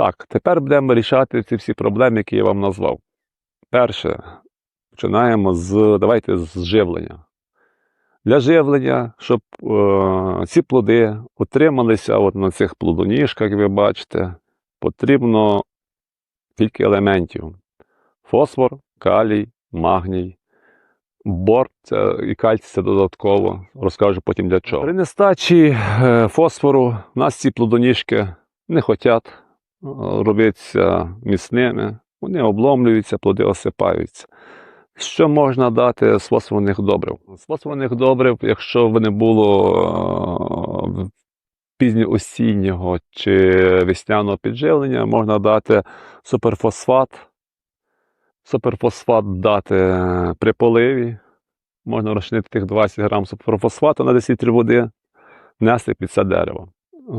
Так, тепер будемо рішати ці всі проблеми, які я вам назвав. Перше, починаємо з давайте з живлення. Для живлення, щоб е, ці плоди утрималися от на цих плодоніжках, як ви бачите, потрібно кілька елементів: фосфор, калій, магній, бор це, і кальцій це додатково. Розкажу потім для чого. При нестачі е, фосфору в нас ці плодоніжки не хочуть робитися міцними, вони обломлюються, плоди осипаються. Що можна дати з фосфорних добрив? З фосфорних добрив, якщо б не було е, пізньоосіннього чи весняного підживлення, можна дати суперфосфат. Суперфосфат дати при поливі. Можна розчинити тих 20 грам суперфосфату на 10 літрів води, нести під це дерево.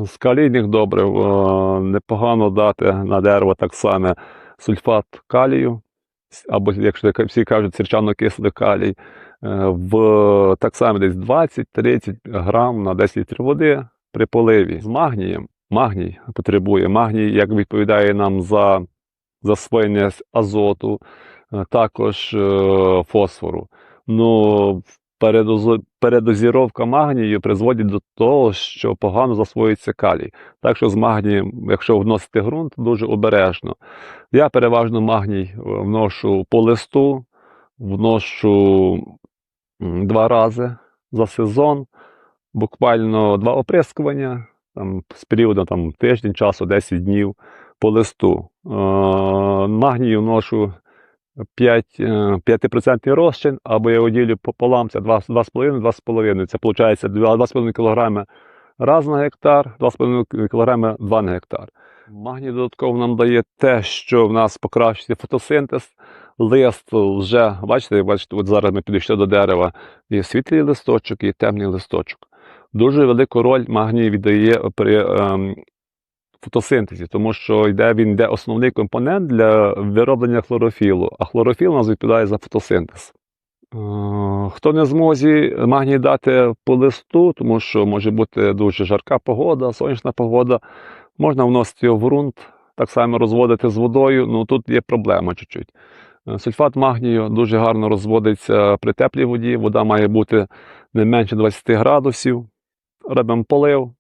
З калійних добрив непогано дати на дерево так само сульфат калію, або, якщо всі кажуть, сірчано-кислий калій, е, в так само десь 20-30 грам на 10 літрів води при поливі. З магнієм. Магній потребує. Магній, як відповідає нам за засвоєння азоту, е, також е, фосфору. Ну, передозіровка магнію призводить до того, що погано засвоюється калій. Так що з магнієм, якщо вносити ґрунт, дуже обережно. Я переважно магній е, вношу по листу, вношу два рази за сезон, буквально два оприскування, там, з періоду там, тиждень часу, 10 днів по листу. Е, магнію вношу 5, е, 5% розчин, або я оділю пополам, це 2,5-2,5. Це виходить 2,5 кг раз на гектар, 2,5 кг 2 на гектар. Магній додатково нам дає те, що в нас покращується фотосинтез. Лист вже, бачите, бачите, от зараз ми підійшли до дерева, є світлий листочок і темний листочок. Дуже велику роль магній віддає при ем, фотосинтезі, тому що йде, він йде основний компонент для вироблення хлорофілу, а хлорофіл у нас відповідає за фотосинтез. Е, Хто не змозі магній дати по листу, тому що може бути дуже жарка погода, сонячна погода, можна вносити його в ґрунт, так само розводити з водою. Ну тут є проблема чуть-чуть. Е, Сульфат магнію дуже гарно розводиться при теплій воді. Вода має бути не менше 20 градусів. Робимо полив.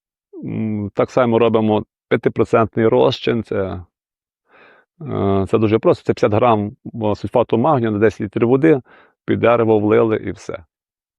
Так само робимо 5% розчин. Це, е, це дуже просто. Це 50 грам сульфату магнію на 10 літрів води, під дерево влили і все.